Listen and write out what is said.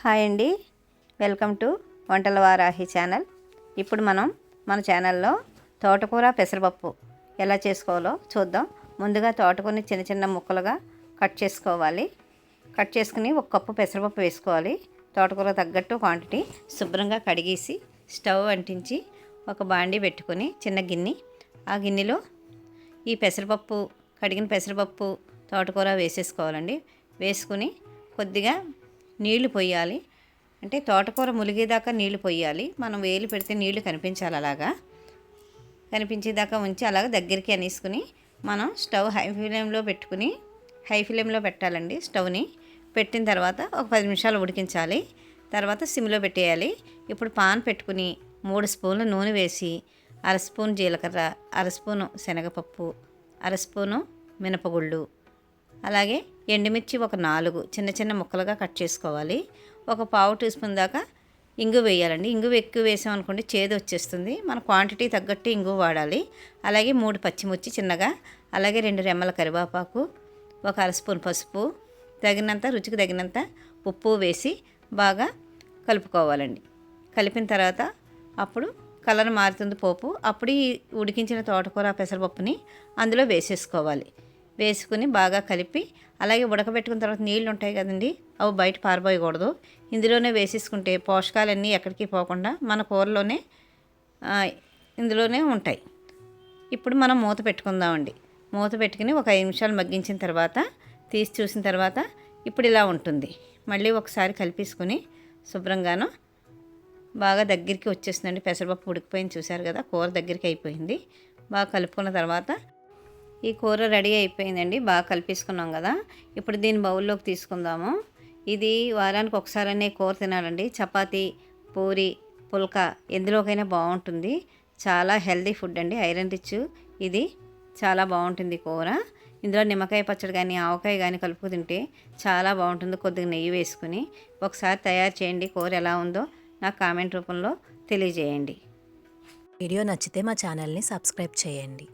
Hi అండి. Welcome to వంటల Varahi channel. ఇప్పుడు మనం మన ఛానల్లో తోటకూర పెసరపప్పు ఎలా చేసుకోవాలో చూద్దాం. ముందుగా తోటకూరని చిన్న చిన్న ముక్కలుగా కట్ చేసుకోవాలి. కట్ చేసుకుని ఒక కప్పు పెసరపప్పు వేసుకోవాలి. తోటకూర తగ్గట్టు క్వాంటిటీ శుభ్రంగా కడిగేసి స్టవ్ అంటించి ఒక బాండీ పెట్టుకొని చిన్న గిన్నె. ఆ గిన్నెలో ఈ పెసరపప్పు కడిగిన పెసరపప్పు తోటకూర వేసేసుకోవాలండి. వేసుకుని కొద్దిగా నీళ్ళు పోయాలి అంటే తోటకూర ములిగేదాకా నీళ్ళు పోయాలి మనం వేలు పెడితే నీళ్ళు కనిపించాలి అలాగా. కనిపించేదాకా ఉంచి అలాగ దగ్గరికి అనేసుకుని మనం స్టవ్ హై ఫ్లేమ్లో పెట్టుకుని హై ఫ్లేమ్లో పెట్టాలండి స్టవ్ని. పెట్టిన తర్వాత ఒక పది నిమిషాలు ఉడికించాలి. తర్వాత సిమ్లో పెట్టేయాలి. ఇప్పుడు పాన్ పెట్టుకుని మూడు స్పూన్లు నూనె వేసి అర స్పూన్ జీలకర్ర అర స్పూను శనగపప్పు అర స్పూను మినపగుళ్ళు. అలాగే ఎండుమిర్చి ఒక నాలుగు చిన్న చిన్న ముక్కలుగా కట్ చేసుకోవాలి. ఒక పావు టీ స్పూన్ దాకా ఇంగు వేయాలండి. ఇంగు ఎక్కువ వేసాం అనుకోండి చేదు వచ్చేస్తుంది. మన క్వాంటిటీ తగ్గట్టు ఇంగు వాడాలి. అలాగే మూడు పచ్చిమిర్చి చిన్నగా అలాగే రెండు రెమ్మల కరివేపాకు ఒక అర స్పూన్ పసుపు తగినంత రుచికి తగినంత ఉప్పు వేసి బాగా కలుపుకోవాలండి. కలిపిన తర్వాత అప్పుడు కలర్ మారుతుంది పోపు. అప్పుడు ఈ ఉడికించిన తోటకూర పెసరపప్పుని అందులో వేసేసుకోవాలి. వేసుకుని బాగా కలిపి అలాగే ఉడకబెట్టుకున్న తర్వాత నీళ్ళు ఉంటాయి కదండి అవి బయట పారబోయకూడదు. ఇందులోనే వేసేసుకుంటే పోషకాలన్నీ ఎక్కడికి పోకుండా మన కూరలోనే ఇందులోనే ఉంటాయి. ఇప్పుడు మనం మూత పెట్టుకుందామండి. మూత పెట్టుకుని ఒక ఐదు నిమిషాలు మగ్గించిన తర్వాత తీసి చూసిన తర్వాత ఇప్పుడు ఇలా ఉంటుంది. మళ్ళీ ఒకసారి కలిపేసుకుని శుభ్రంగాను బాగా దగ్గరికి వచ్చేసిందండి పెసరపప్పు ఉడికిపోయింది చూశారు కదా కూర దగ్గరికి అయిపోయింది. బాగా కలుపుకున్న తర్వాత ఈ కూర రెడీ అయిపోయిందండి బాగా కలిపేసుకున్నాం కదా. ఇప్పుడు దీన్ని బౌల్లోకి తీసుకుందాము. ఇది వారానికి ఒకసారనే కూర తినాలండి. చపాతీ పూరి పుల్కా ఎందులోకైనా బాగుంటుంది. చాలా హెల్దీ ఫుడ్ అండి ఐరన్ రిచ్. ఇది చాలా బాగుంటుంది కూర. ఇందులో నిమ్మకాయ పచ్చడి కానీ ఆవకాయ కానీ కలుపు తింటే చాలా బాగుంటుంది కొద్దిగా నెయ్యి వేసుకుని. ఒకసారి తయారు చేయండి కూర ఎలా ఉందో నాకు కామెంట్ రూపంలో తెలియజేయండి. వీడియో నచ్చితే మా ఛానల్ని సబ్స్క్రైబ్ చేయండి.